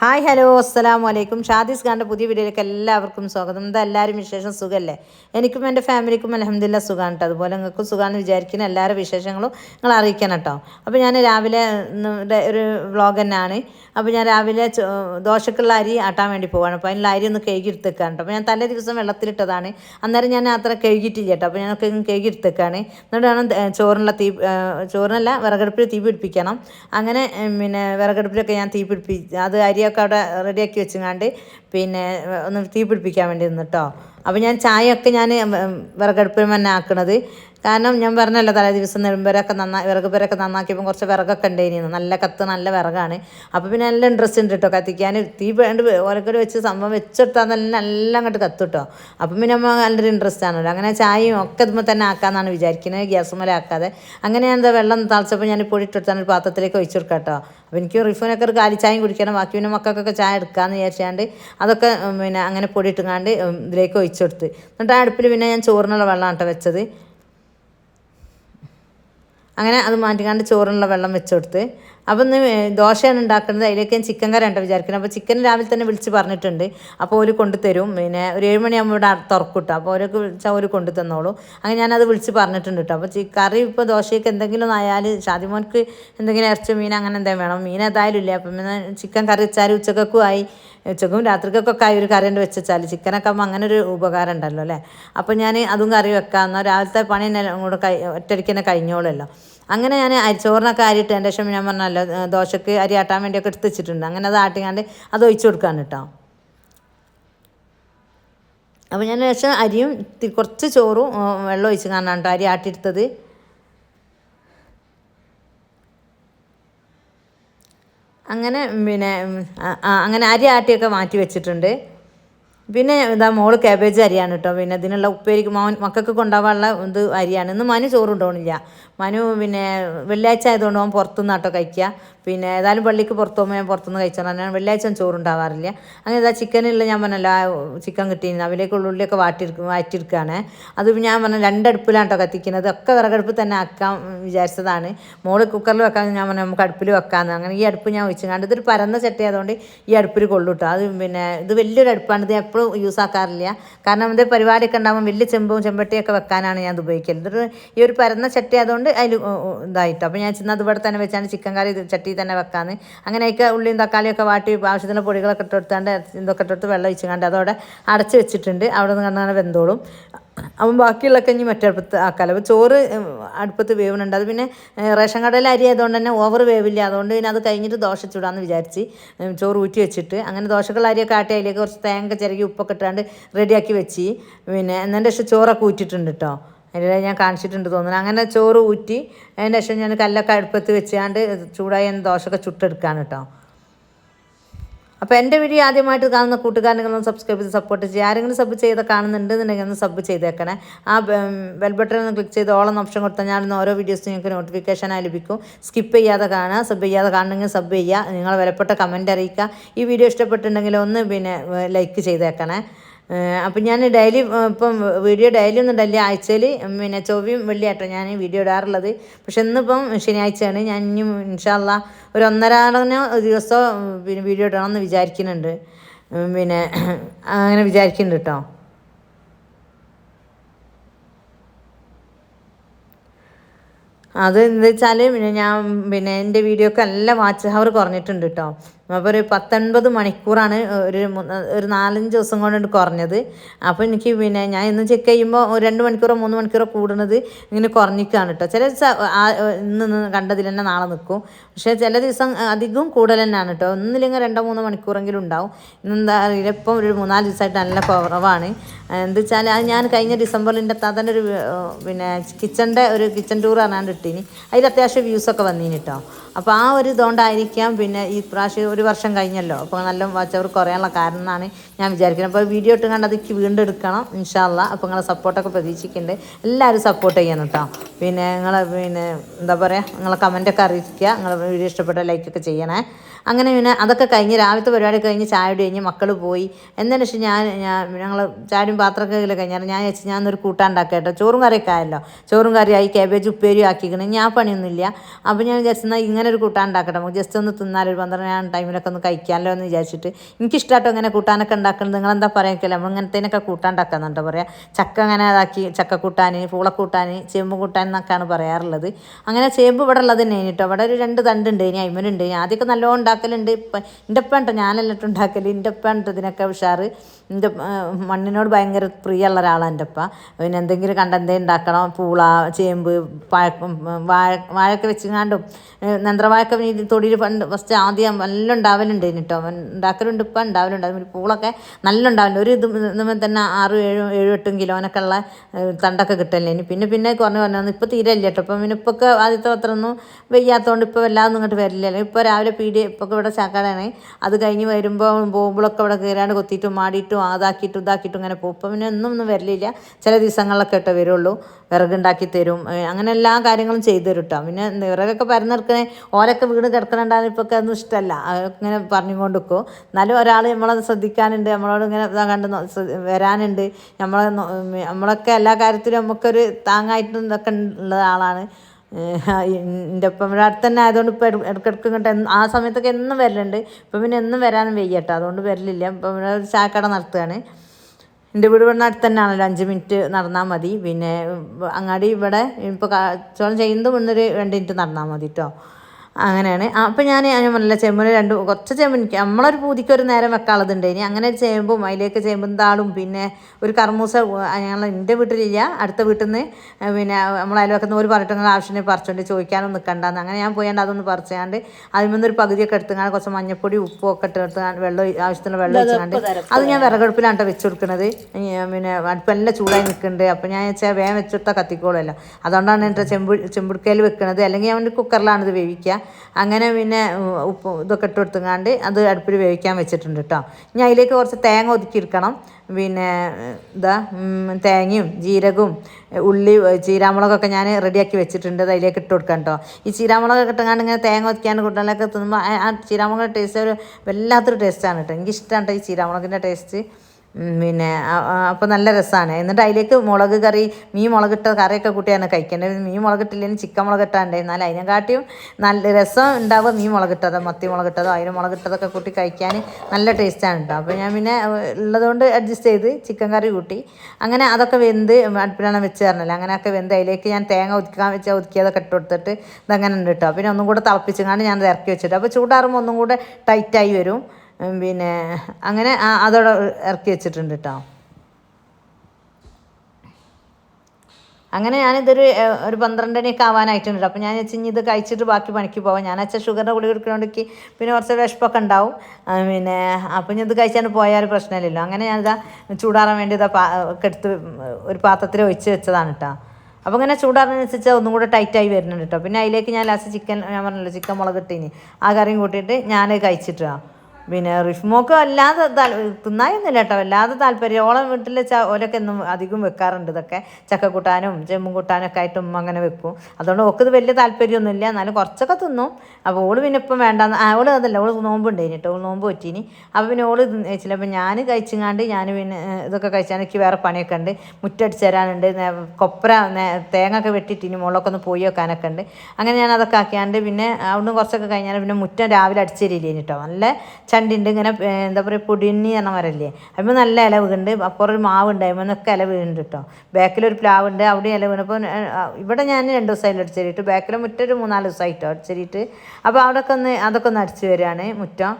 Hi hello അസ്സലാമു വലൈക്കും ഷാദിസ് ഖാന്റെ പുതിയ വീഡിയോയിലേക്ക് എല്ലാവർക്കും സ്വാഗതം. എന്താ എല്ലാവരും വിശേഷം സുഖമല്ലേ എനിക്കും എന്റെ ഫാമിലിക്കും അലഹമില്ല സുഖമാണ് കേട്ടോ അതുപോലെ നിങ്ങൾക്കും സുഖമാണെന്ന് വിചാരിക്കുന്ന എല്ലാവരുടെ വിശേഷങ്ങളും നിങ്ങൾ അറിയിക്കണം കേട്ടോ അപ്പോൾ ഞാൻ രാവിലെ ഒരു വ്ളോഗ് തന്നെയാണ്. അപ്പോൾ ഞാൻ രാവിലെ ദോശക്കുള്ള അരി ആട്ടാൻ വേണ്ടി പോവാണ്. അപ്പോൾ അതിനുള്ള അരി ഒന്ന് കഴുകി എടുത്തേക്കാണ് കേട്ടോ അപ്പോൾ ഞാൻ തലേ ദിവസം വെള്ളത്തിലിട്ടതാണ്. അന്നേരം ഞാൻ അത്ര കഴുകിയിട്ടില്ല കേട്ടോ അപ്പോൾ ഞാനൊക്കെ കഴുകി എടുത്തേക്കാണ്. എന്നിട്ട് വേണം ചോറിനുള്ള തീ ചോറിനല്ല വിറകടുപ്പിൽ തീ പിടിപ്പിക്കണം. അങ്ങനെ പിന്നെ വിറകടുപ്പിലൊക്കെ ഞാൻ തീ പിടിപ്പി അത് അരിയൊക്കെ അവിടെ റെഡിയാക്കി വെച്ചങ്ങാണ്ട് പിന്നെ ഒന്ന് തീ പിടിപ്പിക്കാൻ വേണ്ടി നിന്നിട്ടോ അപ്പോൾ ഞാൻ ചായയൊക്കെ ഞാൻ വിറകടുപ്പിൽ തന്നെ ആക്കണത്. കാരണം ഞാൻ പറഞ്ഞല്ലോ തലേ ദിവസം നെടുമ്പരൊക്കെ നന്നാ വിറക് പേരൊക്കെ നന്നാക്കിയപ്പോൾ കുറച്ച് വിറകൊക്കെ ഉണ്ടായിരുന്നു. നല്ല കത്ത് നല്ല വിറകാണ്. അപ്പോൾ പിന്നെ നല്ല ഇൻട്രസ്റ്റ് ഉണ്ട് കേട്ടോ കത്തിക്കാൻ. തീ വേണ്ട ഓലക്കടി വെച്ച് സംഭവം വെച്ചെടുത്താൽ തന്നെ നല്ല അങ്ങോട്ട് കത്തും കേട്ടോ അപ്പം പിന്നെ നമ്മൾ നല്ലൊരു ഇൻട്രസ്റ്റ് ആണല്ലോ. അങ്ങനെ ചായയും ഒക്കെ ഇതുമ്പോൾ തന്നെ ആക്കാമെന്നാണ് വിചാരിക്കുന്നത് ഗ്യാസ് മേലെ ആക്കാതെ. അങ്ങനെ എന്താ വെള്ളം തളച്ചപ്പോൾ ഞാൻ പൊടി ഇട്ടെടുത്താൽ ഒരു പാത്രത്തിലേക്ക് ഒഴിച്ചു കൊടുക്കാം കേട്ടോ അപ്പോൾ എനിക്ക് റിഫൂനൊക്കെ ഒരു കാലി ചായയും കുടിക്കണം. ബാക്കി പിന്നെ മക്കൾക്കൊക്കെ ചായ എടുക്കാമെന്ന് വിചാരിച്ചാണ്ട് അതൊക്കെ പിന്നെ അങ്ങനെ പൊടി ഇട്ടുങ്ങാണ്ട് ഇതിലേക്ക് കൊടുത്ത് എന്നിട്ട് ആ അടുപ്പിൽ പിന്നെ ഞാൻ ചോറിനുള്ള വെള്ളം കേട്ടോ വെച്ചത്. അങ്ങനെ അത് മാറ്റിക്കാണ്ട് ചോറിനുള്ള വെള്ളം വെച്ചു കൊടുത്ത് അപ്പം ഇന്ന് ദോശയാണ് ഉണ്ടാക്കുന്നത്. അതിലേക്ക് ഞാൻ ചിക്കൻ കറി ഉണ്ടോ വിചാരിക്കുന്നത്. അപ്പോൾ ചിക്കൻ രാവിലെ തന്നെ വിളിച്ച് പറഞ്ഞിട്ടുണ്ട്. അപ്പോൾ ഒരു കൊണ്ടുതരും. പിന്നെ ഒരു ഏഴ് മണിയാകുമ്പോൾ ഇവിടെ തുറക്കൂട്ടോ അപ്പോൾ അവരൊക്കെ വിളിച്ചാൽ ഒരു കൊണ്ടു തന്നോളൂ അങ്ങനെ ഞാനത് വിളിച്ച് പറഞ്ഞിട്ടുണ്ട് കേട്ടോ അപ്പോൾ കറി ഇപ്പോൾ ദോശയൊക്കെ എന്തെങ്കിലും ആയാൽ ഷാദിമോൻക്ക് എന്തെങ്കിലും ഇറച്ചി മീൻ അങ്ങനെ എന്തെങ്കിലും വേണം. മീൻ ഏതായാലും ഇല്ല. അപ്പം പിന്നെ ചിക്കൻ കറി വെച്ചാൽ ഉച്ചക്കൊക്കെ ആയി. ഉച്ചക്കും രാത്രിക്കൊക്കെ ആയി ഒരു കറി ഉണ്ട് വെച്ചാൽ ചിക്കനൊക്കെ ആകുമ്പോൾ അങ്ങനെ ഒരു ഉപകാരം ഉണ്ടല്ലോ അല്ലേ? അപ്പോൾ ഞാൻ അതും കറി വെക്കാം. എന്നാൽ രാവിലത്തെ പണി തന്നെ അങ്ങോട്ട് കൈ ഒറ്റയ്ക്ക് തന്നെ കഴിഞ്ഞോളല്ലോ അങ്ങനെ ഞാൻ അരി ചോറിനൊക്കെ അരിയിട്ട് എന്റെ ശേഷം ഞാൻ പറഞ്ഞല്ലോ ദോശക്ക് അരി ആട്ടാൻ വേണ്ടിയൊക്കെ എടുത്ത് വെച്ചിട്ടുണ്ട്. അങ്ങനെ അത് ആട്ടിക്കാണ്ട് അത് ഒഴിച്ചു കൊടുക്കാൻ കേട്ടോ അപ്പോൾ ഞാൻ ശേഷം അരിയും കുറച്ച് ചോറും വെള്ളം ഒഴിച്ച് കാണാൻ കേട്ടോ അരി ആട്ടിയെടുത്തത്. അങ്ങനെ പിന്നെ അങ്ങനെ അരി ആട്ടിയൊക്കെ മാറ്റി വെച്ചിട്ടുണ്ട്. പിന്നെ ഇതാ മോൾ കാബേജ് അരിയാണ് കേട്ടോ പിന്നെ ഇതിനുള്ള ഉപ്പേരിക്ക് മോൻ മക്കൾക്ക് കൊണ്ടുപോകാനുള്ള ഇത് അരിയാണ്. ഇന്ന് മനു ചോറ് കൊണ്ടുപോകണില്ല മനു പിന്നെ വെള്ളിയാഴ്ച ആയതുകൊണ്ട് അവൻ പുറത്തുനിന്ന് കേട്ടോ കഴിക്കുക പിന്നെ ഏതായാലും പള്ളിക്ക് പുറത്തു പോകുമ്പോൾ ഞാൻ പുറത്തുനിന്ന് കഴിച്ചോളാം. ഞാൻ വെള്ളിയാഴ്ച ചോറുണ്ടാവാറില്ല. അങ്ങനെ ഇതാ ചിക്കനുള്ള ഞാൻ പറഞ്ഞല്ലോ ചിക്കൻ കിട്ടിയിരുന്നു. അതിലേക്കുള്ള ഉള്ളിയൊക്കെ വാട്ടിയെടുക്കും വാറ്റിയെടുക്കുകയാണ് അത് ഞാൻ പറഞ്ഞ രണ്ടടുപ്പിലാണ് കേട്ടോ കത്തിക്കുന്നത്. ഒക്കെ വിറകടുപ്പ് തന്നെ ആക്കാൻ വിചാരിച്ചതാണ്. മോൾ കുക്കറിൽ വെക്കാൻ ഞാൻ പറഞ്ഞു നമുക്ക് അടുപ്പിൽ വെക്കാമെന്ന് അങ്ങനെ ഈ അടുപ്പ് ഞാൻ വെച്ചു കണ്ട് ഇതൊരു പരന്ന ചട്ടി ആയതുകൊണ്ട് ഈ അടുപ്പിൽ കൊള്ളൂട്ടോ. അത് പിന്നെ ഇത് വലിയൊരു അടുപ്പാണ്. ഇത് എപ്പോഴും യൂസ് ആക്കാറില്ല കാരണം ഇത് പരിപാടിയൊക്കെ ഉണ്ടാകുമ്പോൾ വലിയ ചെമ്പും ചെമ്പട്ടിയൊക്കെ വെക്കാനാണ് ഞാൻ ഉപയോഗിക്കൽ ഇതൊരു ഈ ഒരു പരന്ന ചട്ടി ആയതുകൊണ്ട് അതിൽ ഇതായിട്ട്. അപ്പോൾ ഞാൻ ചെന്ന് ഇവിടെ തന്നെ വെച്ചാണ് ചിക്കൻ കറി ചട്ടി തന്നെ വെക്കാന്ന്. അങ്ങനെയൊക്കെ ഉള്ളിയും തക്കാളിയൊക്കെ വാട്ടി ആവശ്യത്തിന് പൊടികളൊക്കെ ഇട്ടെടുത്താണ്ട് ഇതൊക്കെ ഇട്ടെടുത്ത് വെള്ളം ഒഴിച്ച് കണ്ട് അതോടെ അടച്ച് വെച്ചിട്ടുണ്ട്. അവിടെ നിന്ന് കണ്ടാൽ വെന്തോളും. അപ്പം ബാക്കിയുള്ള കഞ്ഞി മറ്റടുപ്പത്ത് ആക്കാമല്ലോ അപ്പോൾ ചോറ് അടുപ്പത്ത് വേവുന്നുണ്ട്. അത് പിന്നെ റേഷൻ കടയിലെ അരി ആയതുകൊണ്ട് തന്നെ ഓവർ വേവില്ല. അതുകൊണ്ട് പിന്നെ അത് കഴിഞ്ഞിട്ട് ദോശ ചൂടാന്ന് വിചാരിച്ച് ചോറ് ഊറ്റി വെച്ചിട്ട് അങ്ങനെ ദോശക്കുള്ള അരിയൊക്കെ ആട്ടി അതിലേക്ക് കുറച്ച് തേങ്ങ ചിരകി ഉപ്പൊക്കെ ഇട്ടാണ്ട് റെഡിയാക്കി വെച്ച് പിന്നെ എന്നതിന്റെ ശേഷം ചോറൊക്കെ ഊറ്റിയിട്ടുണ്ട് കേട്ടോ അതിന്റെ ഞാൻ കാണിച്ചിട്ടുണ്ട് തോന്നുന്നു. അങ്ങനെ ചോറ് ഊറ്റി അതിന്റെ ശേഷം ഞാൻ കല്ലൊക്കെ അടുപ്പത്ത് വെച്ചാണ്ട് ചൂടായി ദോശയൊക്കെ ചുട്ടെടുക്കുകയാണ് കേട്ടോ അപ്പോൾ എന്റെ വീഡിയോ ആദ്യമായിട്ട് കാണുന്ന കൂട്ടുകാരനെങ്കിലും സബ്സ്ക്രൈബ് ചെയ്ത് സപ്പോർട്ട് ചെയ്യുക. ആരെങ്കിലും സബ് ചെയ്ത് കാണുന്നുണ്ടെന്നുണ്ടെങ്കിൽ ഒന്ന് സബ് ചെയ്തേക്കണേ. ആ ബെൽ ബട്ടൺ ഒന്ന് ക്ലിക്ക് ചെയ്ത് ഓളം ഓപ്ഷൻ കൊടുത്താൽ ഞാൻ ഓരോ വീഡിയോസ് നിങ്ങൾക്ക് നോട്ടിഫിക്കേഷനായി ലഭിക്കും. സ്കിപ്പ് ചെയ്യാതെ കാണുക സബ് ചെയ്യാതെ കാണണമെങ്കിൽ സബ് ചെയ്യുക. നിങ്ങൾ വിലപ്പെട്ട കമന്റ് അറിയിക്കുക. ഈ വീഡിയോ ഇഷ്ടപ്പെട്ടിട്ടുണ്ടെങ്കിൽ ഒന്ന് പിന്നെ ലൈക്ക് ചെയ്തേക്കണേ. അപ്പം ഞാൻ ഡെയിലി ഇപ്പം വീഡിയോ ഡെയിലി ഒന്നും ഇടല്ല ആഴ്ചയിൽ പിന്നെ ചൊവ്വയും വെള്ളിയാട്ടോ ഞാൻ വീഡിയോ ഇടാറുള്ളത്. പക്ഷെ ഇന്നിപ്പം ശനിയാഴ്ചയാണ്. ഞാൻ ഇനി ഇൻഷാല്ല ഒരു ഒന്നരാടനോ ദിവസമോ പിന്നെ വീഡിയോ ഇടണമെന്ന് വിചാരിക്കുന്നുണ്ട്. പിന്നെ അങ്ങനെ വിചാരിക്കുന്നുണ്ട് കേട്ടോ. അത് എന്താ വെച്ചാൽ പിന്നെ ഞാൻ പിന്നെ എന്റെ വീഡിയോക്ക് വാച്ച് ഹവർ കുറഞ്ഞിട്ടുണ്ട് കേട്ടോ. അപ്പോൾ ഒരു പത്തൊൻപത് മണിക്കൂറാണ് ഒരു ഒരു നാലഞ്ച് ദിവസം കൊണ്ട് കുറഞ്ഞത്. അപ്പോൾ എനിക്ക് പിന്നെ ഞാൻ ഇന്ന് ചെക്ക് ചെയ്യുമ്പോൾ രണ്ട് മണിക്കൂറോ മൂന്ന് മണിക്കൂറോ കൂടുന്നത് ഇങ്ങനെ കുറഞ്ഞിക്കാണ് കേട്ടോ ചില ഇന്ന് കണ്ടതിൽ തന്നെ നാളെ നിൽക്കും. പക്ഷേ ചില ദിവസം അധികവും കൂടുതൽ തന്നെയാണ് കേട്ടോ ഒന്നില്ലെങ്കിൽ രണ്ടോ മൂന്നോ മണിക്കൂറെങ്കിലും ഉണ്ടാവും. ഇന്നെന്താ അറിയില്ല. ഇപ്പം ഒരു മൂന്നാൽ ദിവസമായിട്ട് നല്ല കുറവാണ്. എന്താ വെച്ചാൽ അത് ഞാൻ കഴിഞ്ഞ ഡിസംബറിൽ എന്റെ താത്തന്റെ ഒരു പിന്നെ കിച്ചന്റെ ഒരു കിച്ചൺ ടൂർ അറിയാണ്ട് ഇട്ടിനി. അതിൽ അത്യാവശ്യം വ്യൂസൊക്കെ വന്നിന് കേട്ടോ അപ്പോൾ ആ ഒരു ഇതുകൊണ്ടായിരിക്കാം പിന്നെ ഈ പ്രാവശ്യം ഒരു വർഷം കഴിഞ്ഞല്ലോ. അപ്പോൾ നല്ല വാച്ചവർ കുറയാനുള്ള കാരണം എന്നാണ് ഞാൻ വിചാരിക്കുന്നത്. അപ്പോൾ വീഡിയോ ഇട്ട് കണ്ട് അതൊക്കെ വീണ്ടും എടുക്കണം ഇൻഷാല്ല അപ്പോൾ നിങ്ങളെ സപ്പോർട്ടൊക്കെ പ്രതീക്ഷിക്കുന്നുണ്ട് എല്ലാവരും സപ്പോർട്ട് ചെയ്യണം കേട്ടോ പിന്നെ നിങ്ങൾ പിന്നെ എന്താ പറയുക നിങ്ങളെ കമന്റൊക്കെ അറിയിക്കുക. നിങ്ങളെ വീഡിയോ ഇഷ്ടപ്പെട്ട ലൈക്കൊക്കെ ചെയ്യണേ. അങ്ങനെ പിന്നെ അതൊക്കെ കഴിഞ്ഞ് രാവിലത്തെ പരിപാടി കഴിഞ്ഞ് ചായ കഴിഞ്ഞ് മക്കൾ പോയി. എന്തിനു വെച്ചാൽ ഞാൻ ഞാൻ ഞങ്ങൾ ചായയും പാത്രമൊക്കെ കഴിഞ്ഞാൽ ഞാൻ വെച്ച് ഞാൻ ഒരു കൂട്ടാണ്ടാക്കട്ടോ ചോറും കറിയൊക്കെ ആയല്ലോ. ചോറും കറിയായി കാബേജ് ഉപ്പേരി ആക്കിക്കണേ. ഞാൻ പണിയൊന്നുമില്ല. അപ്പോൾ ഞാൻ വിചാരിച്ചെന്നാൽ ഇങ്ങനെ ഒരു കൂട്ടാൻ ഉണ്ടാക്കട്ടെ നമുക്ക് ജസ്റ്റ് ഒന്ന് തിന്നാൽ ഒരു പന്ത്രണ്ട് ടൈമിലൊക്കെ ഒന്ന് കഴിക്കാമല്ലോ എന്ന് വിചാരിച്ചിട്ട്. എനിക്കിഷ്ടമായിട്ടോ ഇങ്ങനെ കൂട്ടാനൊക്കെ ഉണ്ടാക്കുന്നത് നിങ്ങളെന്താ പറയാക്കില്ല നമ്മൾ ഇങ്ങനത്തേനൊക്കെ കൂട്ടാൻ ഉണ്ടാക്കാന്നുണ്ടോ പറയാം? ചക്ക അങ്ങനെ ഇതാക്കി ചക്ക കൂട്ടാൻ പൂളക്കൂട്ടാൻ ചേമ്പ് കൂട്ടാൻ എന്നൊക്കെയാണ് പറയാറുള്ളത്. അങ്ങനെ ചേമ്പ് ഇവിടെ ഉള്ളത് തന്നെ കേട്ടോ ഇവിടെ ഒരു രണ്ട് തണ്ടുണ്ട് ഇനി അയ്മനുണ്ട്. ആദ്യമൊക്കെ നല്ലോണം ഉണ്ടാക്കലുണ്ട്. ഇപ്പം എന്റെ ഒപ്പം കേട്ടോ ഞാനല്ല കേട്ടോ ഉണ്ടാക്കൽ എന്റെ ഇതിനൊക്കെ ഉഷാറ്. എന്റെ മണ്ണിനോട് ഭയങ്കര പ്രിയമുള്ള ഒരാളാണ് എന്റെ ഒപ്പ പിന്നെ എന്തെങ്കിലും കണ്ടെന്തേ ഉണ്ടാക്കണം. പൂള ചേമ്പ് പഴ വാഴ വാഴയൊക്കെ വെച്ചിങ്ങാണ്ടും നന്ത്രവാഴൊക്കെ ഇത് തൊടിയിൽ പണ്ട് ഫസ്റ്റ് ആദ്യം നല്ല ഉണ്ടാവലുണ്ട് കേട്ടോ ഉണ്ടാക്കലുണ്ട് ഇപ്പം ഉണ്ടാവലുണ്ട്. അതുപോലെ പൂളൊക്കെ നല്ല ഉണ്ടാവലുണ്ട്. ഒരു ഇത് തന്നെ ആറ് ഏഴും ഏഴും എട്ടും കിലോനൊക്കെ ഉള്ള തണ്ടൊക്കെ കിട്ടല്ലേ ഇനി പിന്നെ പിന്നെ കുറഞ്ഞു പറഞ്ഞു ഇപ്പോൾ തീരെ ഇല്ല കേട്ടോ ഇപ്പം പിന്നെ ഒക്കെ ആദ്യത്തെ അത്ര ഒന്നും വെയ്യാത്തതുകൊണ്ട് ഇപ്പോൾ വല്ലാതെ ഇങ്ങോട്ട് വരില്ലല്ലോ ഇപ്പോൾ രാവിലെ പീടി ഇപ്പോൾ ഇവിടെ ചാക്കാടാണ് അത് കഴിഞ്ഞ് വരുമ്പോൾ പോകുമ്പോഴൊക്കെ ഇവിടെ കയറാണ്ട് കൊത്തിയിട്ടും മാടിയിട്ടും അതാക്കിയിട്ടും ഇതാക്കിയിട്ടും ഇങ്ങനെ പോകും. ഇപ്പം പിന്നെ ഒന്നും ഒന്നും വരലില്ല. ചില ദിവസങ്ങളിലൊക്കെ കേട്ടോ വരുള്ളൂ. വിറകുണ്ടാക്കി തരും. അങ്ങനെ എല്ലാ കാര്യങ്ങളും ചെയ്തു തരും കേട്ടോ പിന്നെ വിറകൊക്കെ പരന്നെടുക്കണേ ഓരൊക്കെ വീണ് കിടക്കണുണ്ടാകും ഇപ്പോൾ ഒന്നും ഇഷ്ടമല്ല ഇങ്ങനെ പറഞ്ഞുകൊണ്ട് വെക്കും എന്നാലും ഒരാൾ നമ്മളെ ശ്രദ്ധിക്കാനുണ്ട് നമ്മളോട് ഇങ്ങനെ കണ്ട് വരാനുണ്ട്. നമ്മളെ നമ്മളൊക്കെ എല്ലാ കാര്യത്തിലും നമുക്കൊരു താങ്ങായിട്ടും ഇതൊക്കെ ഉള്ള ആളാണ്. എന്റെ ഒപ്പം ഇവിടെ അടുത്ത് തന്നെ ആയതുകൊണ്ട് ഇപ്പോൾ ഇടയ്ക്കിടയ്ക്ക് ഇങ്ങോട്ട് ആ സമയത്തൊക്കെ എന്നും വരലുണ്ട്. ഇപ്പം പിന്നെ എന്നും വരാനും വയ്യട്ടോ അതുകൊണ്ട് വരലില്ല. ഇപ്പം ഇവിടെ ഒരു ചാക്കട നടത്തുകയാണ്. എന്റെ വീട് ഇവിടെ അടുത്ത് അഞ്ച് മിനിറ്റ് നടന്നാൽ മതി. പിന്നെ അങ്ങാടി ഇവിടെ ഇപ്പോൾ ചോളം ചെയ്യുന്നത് ഇവിടുന്നൊരു രണ്ട് മിനിറ്റ് നടന്നാൽ മതി കേട്ടോ അങ്ങനെയാണ്. അപ്പം ഞാൻ ഞാൻ പറഞ്ഞില്ല ചെമ്പിന് രണ്ട് കുറച്ച് ചെമ്പ് എനിക്ക് നമ്മളൊരു പൂതിക്ക് ഒരു നേരം വെക്കാനുള്ളതുണ്ട്. ഇനി അങ്ങനെ ചേമ്പും അതിലേക്ക് ചേമ്പും താളും പിന്നെ ഒരു കർമൂസ ഞങ്ങൾ എന്റെ വീട്ടിലില്ല അടുത്ത വീട്ടിൽ നിന്ന് പിന്നെ നമ്മൾ അയൽവക്കുന്ന ഒരു പറഞ്ഞിട്ട് ആവശ്യത്തിന് പറിച്ചുകൊണ്ട് ചോദിക്കാനും നിൽക്കണ്ടെന്ന് അങ്ങനെ ഞാൻ പോയാണ്ട് അതൊന്ന് പറിച്ചാണ്ട് അതിൽ നിന്നൊരു പകുതിയൊക്കെ എടുത്തുകൊണ്ട് കുറച്ച് മഞ്ഞപ്പൊടി ഉപ്പും ഒക്കെ ഇട്ട് എടുത്തുകൊണ്ട് വെള്ളം ആവശ്യത്തിനുള്ള വെള്ളം വെച്ചുകൊണ്ട് അത് ഞാൻ വിറകടുപ്പിലാണ് വെച്ച് കൊടുക്കുന്നത് പിന്നെ പിന്നെ അടുപ്പെല്ലാം ചൂടായി നിൽക്കുന്നുണ്ട് അപ്പം ഞാൻ വെച്ചാൽ വേഗം വെച്ചിട്ടാൽ കത്തിക്കോളുമല്ലോ. അതുകൊണ്ടാണ് എന്റെ ചെമ്പു ചെമ്പുടുക്കയിൽ വെക്കുന്നത് അല്ലെങ്കിൽ ഞാൻ കുക്കറിലാണ് ഇത് വേവിക്കുക അങ്ങനെ പിന്നെ ഉപ്പ് ഇതൊക്കെ ഇട്ട് കൊടുത്തുങ്ങാണ്ട് അത് അടുപ്പിൽ വേവിക്കാൻ വെച്ചിട്ടുണ്ട് കേട്ടോ ഇനി അതിലേക്ക് കുറച്ച് തേങ്ങ ഒതുക്കിയെടുക്കണം. പിന്നെ ഇതാ തേങ്ങയും ജീരകവും ഉള്ളി ചീരാമുളകൊക്കെ ഞാൻ റെഡിയാക്കി വെച്ചിട്ടുണ്ട്. അത് അതിലേക്ക് ഇട്ട് കൊടുക്കാം കേട്ടോ ഈ ചീരാമുളകൊക്കെ ഇട്ടുകൊണ്ട് ഇങ്ങനെ തേങ്ങ ഒതുക്കാൻ കുട്ടികളൊക്കെ തിന്നുമ്പോൾ ആ- ചീരാമുളകിന്റെ ടേസ്റ്റ് ഒരു വല്ലാത്തൊരു ടേസ്റ്റാണ് കേട്ടോ എനിക്കിഷ്ടമാണ് കേട്ടോ ഈ ചീരാമുളകിന്റെ ടേസ്റ്റ് പിന്നെ അപ്പോൾ നല്ല രസമാണ് എന്നിട്ട് അതിലേക്ക് മുളക് കറി മീൻ മുളകിട്ട കറിയൊക്കെ കൂട്ടിയാണ് കഴിക്കേണ്ടത്. മീൻ മുളകിട്ടില്ലെങ്കിൽ ചിക്കൻ മുളകിട്ടാണ്ട്. എന്നാൽ അതിനെക്കാട്ടിയും നല്ല രസം ഉണ്ടാവുക മീൻ മുളകിട്ടതോ മത്തി മുളകിട്ടതോ അതിന് മുളകിട്ടതൊക്കെ കൂട്ടി കഴിക്കാൻ നല്ല ടേസ്റ്റാണ് കേട്ടോ അപ്പോൾ ഞാൻ പിന്നെ ഉള്ളതുകൊണ്ട് അഡ്ജസ്റ്റ് ചെയ്ത് ചിക്കൻ കറി കൂട്ടി. അങ്ങനെ അതൊക്കെ വെന്ത് അടുപ്പിലാണ് വെച്ച് തരണല്ലോ അങ്ങനെയൊക്കെ വെന്ത് അതിലേക്ക് ഞാൻ തേങ്ങ ഒതുക്കാൻ വെച്ചാൽ ഒതുക്കിയതൊക്കെ ഇട്ട് കൊടുത്തിട്ട് ഇതങ്ങനെ ഉണ്ട് കേട്ടോ പിന്നെ ഒന്നും കൂടെ തിളപ്പിച്ചങ്ങാണ്ട് ഞാൻ ഇറക്കി വെച്ചിട്ട്. അപ്പോൾ ചൂടാറുമ്പോൾ ഒന്നും കൂടെ ടൈറ്റായി വരും. പിന്നെ അങ്ങനെ അതോടെ ഇറക്കി വെച്ചിട്ടുണ്ട് കേട്ടോ അങ്ങനെ ഞാനിതൊരു ഒരു പന്ത്രണ്ടണിയൊക്കെ ആവാനായിട്ടുണ്ട് അപ്പോൾ ഞാൻ വെച്ച് ഇത് കഴിച്ചിട്ട് ബാക്കി പണിക്ക് പോകാം ഞാൻ വെച്ചാൽ ഷുഗറിന്റെ ഗുളിക കൊടുക്കണമെങ്കിൽ പിന്നെ കുറച്ച് വിഷപ്പൊക്കെ ഉണ്ടാവും. പിന്നെ അപ്പം ഇനി ഇത് കഴിച്ചാൽ പോയാൽ പ്രശ്നമില്ലല്ലോ. അങ്ങനെ ഞാനിതാ ചൂടാറാൻ വേണ്ടി ഇതാ പാ എടുത്ത് ഒരു പാത്രത്തിൽ ഒഴിച്ച് വെച്ചതാണ് കേട്ടോ അപ്പോൾ അങ്ങനെ ചൂടാറിനനുസരിച്ച് ഒന്നും കൂടെ ടൈറ്റായി വരുന്നുണ്ട് കേട്ടോ പിന്നെ അതിലേക്ക് ഞാൻ ലാസ്റ്റ് ചിക്കൻ ഞാൻ പറഞ്ഞല്ലോ ചിക്കൻ മുളക് ഇട്ടിനി. ആ കറിയും കൂട്ടിയിട്ട് ഞാൻ കഴിച്ചിട്ടാണ് പിന്നെ റിഫ്മോക്ക് അല്ലാതെ തിന്നായൊന്നുമില്ല കേട്ടോ. അല്ലാതെ താല്പര്യം. ഓളെ വീട്ടിൽ ച ഓലൊക്കെ ഒന്നും അധികം വെക്കാറുണ്ട് ഇതൊക്കെ. ചക്കക്കൂട്ടാനും ചെമ്പും കൂട്ടാനും ഒക്കെ ആയിട്ട് അങ്ങനെ വെക്കും. അതുകൊണ്ട് ഓക്ക് ഇത് വലിയ താല്പര്യമൊന്നുമില്ല. എന്നാലും കുറച്ചൊക്കെ തിന്നും. അപ്പോൾ ഓൾ പിന്നെ ഇപ്പം വേണ്ട ആ, ഓൾ അതല്ല ഓൾ ഉണ്ടായിന് കേട്ടോ. ഓൾ നോമ്പ് പറ്റീനി. അപ്പോൾ പിന്നെ ഓൾ കഴിച്ചില്ല അപ്പം ഞാൻ കഴിച്ചങ്ങാണ്ട് ഞാൻ പിന്നെ ഇതൊക്കെ കഴിച്ചാൽ എനിക്ക് വേറെ പണിയൊക്കെ ഉണ്ട്. മുറ്റടിച്ച് തരാനുണ്ട്. കൊപ്ര തേങ്ങ ഒക്കെ വെട്ടിയിട്ടിനി മുളകൊക്കെ ഒന്ന് പോയി വെക്കാനൊക്കെ ഉണ്ട്. അങ്ങനെ ഞാൻ അതൊക്കെ ആക്കിയാണ്ട് പിന്നെ അവിടുന്ന് കുറച്ചൊക്കെ കഴിഞ്ഞാൽ പിന്നെ മുറ്റം രാവിലെ അടിച്ചേരിയില്ലേ കേട്ടോ. നല്ല ചണ്ടിണ്ട് ഇങ്ങനെ എന്താ പറയുക പൊടിയന്നി എന്ന മരല്ലേ? അപ്പോൾ നല്ല ഇല വീണ്ട് അപ്പുറം ഒരു മാവ് ഉണ്ട് അതിമൊന്നൊക്കെ ഇല വീണ്ട് കേട്ടോ ബാക്കിലൊരു പ്ലാവ് ഉണ്ട് അവിടെ ഇല വീണപ്പോൾ ഇവിടെ ഞാൻ രണ്ട് ദിവസമായില്ല അടിച്ചേരിട്ട്. ബാക്കിലെ മുറ്റം ഒരു മൂന്നാൽ ദിവസമായിട്ടോ അടിച്ചേരിയിട്ട് അപ്പോൾ അവിടെയൊക്കെ ഒന്ന് അതൊക്കെ ഒന്ന് അടിച്ചു വരികയാണ് മുറ്റം.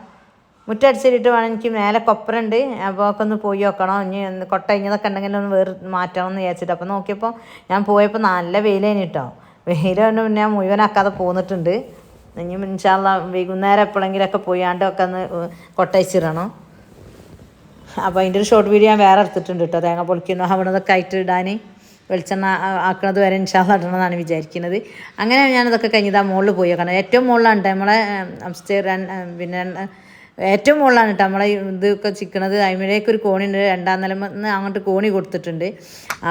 മുറ്റം അടിച്ചിട്ട് വേണം എനിക്ക് മേലെ കൊപ്പറുണ്ട് അപ്പോൾ ഒക്കെ ഒന്ന് പോയി നോക്കണം. ഇനി കൊട്ട കഴിഞ്ഞതൊക്കെ ഉണ്ടെങ്കിൽ ഒന്ന് വേറെ മാറ്റണം എന്ന് വിചാരിച്ചിട്ട്. അപ്പോൾ നോക്കിയപ്പോൾ ഞാൻ പോയപ്പോൾ നല്ല വെയിലേനി കേട്ടോ വെയിൽ ഞാൻ മുഴുവനാക്കാതെ പോന്നിട്ടുണ്ട്. ഇനി ഇൻഷാല്ല വൈകുന്നേരം എപ്പോഴെങ്കിലൊക്കെ പോയാണ്ട് ഒക്കെ ഒന്ന് കൊട്ടയച്ചിടണം. അപ്പോൾ അതിന്റെ ഒരു ഷോർട്ട് വീഡിയോ ഞാൻ വേറെ എടുത്തിട്ടുണ്ട് കേട്ടോ തേങ്ങ പൊളിക്കുന്നു അവിടുന്നതൊക്കെ ആയിട്ട് ഇടാൻ വെളിച്ചെണ്ണ ആക്കണത് വരെ ഇൻഷാല്ല ഇടണമെന്നാണ് വിചാരിക്കുന്നത്. അങ്ങനെ ഞാനതൊക്കെ കഴിഞ്ഞത് മുകളിൽ പോയി വെക്കണം ഏറ്റവും മുകളിലാണ് നമ്മളെ അപ്സ്റ്റെയർ പിന്നെ ഏറ്റവും മുകളിലാണ് കേട്ടോ നമ്മളെ ഇതൊക്കെ ചിക്കണത്. അതിമേലേക്ക് ഒരു കോണി ഉണ്ട്. രണ്ടാം നിലമെന്ന് അങ്ങോട്ട് കോണി കൊടുത്തിട്ടുണ്ട്.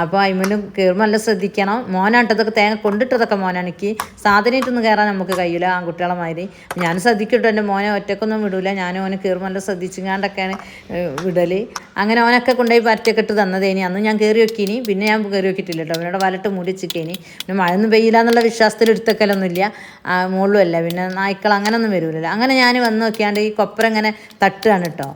അപ്പോൾ അതിമേലും കയറുമ്പോൾ നല്ല ശ്രദ്ധിക്കണം. മോനാണ് ഇതൊക്കെ തേങ്ങ കൊണ്ടിട്ടതൊക്കെ മോനാണ്. എനിക്ക് സാധനമായിട്ടൊന്നും കയറാൻ നമുക്ക് കഴിയില്ല ആൺകുട്ടികളെ മാതിരി. ഞാൻ ശ്രദ്ധിക്കട്ടോ. എന്റെ മോനെ ഒറ്റക്കൊന്നും വിടൂല. ഞാനും ഓനെ കയറുമ്പോൾ നല്ല ശ്രദ്ധിച്ചുകൊണ്ടൊക്കെയാണ് വിടൽ അങ്ങനെ ഓനൊക്കെ കൊണ്ടുപോയി പറ്റൊക്കെ ഇട്ട് ഇനി അന്ന് ഞാൻ കയറി വെക്കിനി പിന്നെ ഞാൻ കയറി വെക്കിയിട്ടില്ല കേട്ടോ അവനോട് വലട്ട് മൂടിച്ചിട്ടേനി പിന്നെ മഴയൊന്നും പെയ്യില്ല എന്നുള്ള വിശ്വാസത്തിൽ എടുത്തക്കലൊന്നുമില്ല മുകളിലും അല്ല. പിന്നെ നായ്ക്കൾ അങ്ങനെയൊന്നും വരൂലല്ലോ. അങ്ങനെ ഞാൻ വന്ന് നോക്കിയാണ്ട് ഈ കൊപ്പര ഇങ്ങനെ തട്ടുകയാണ് കേട്ടോ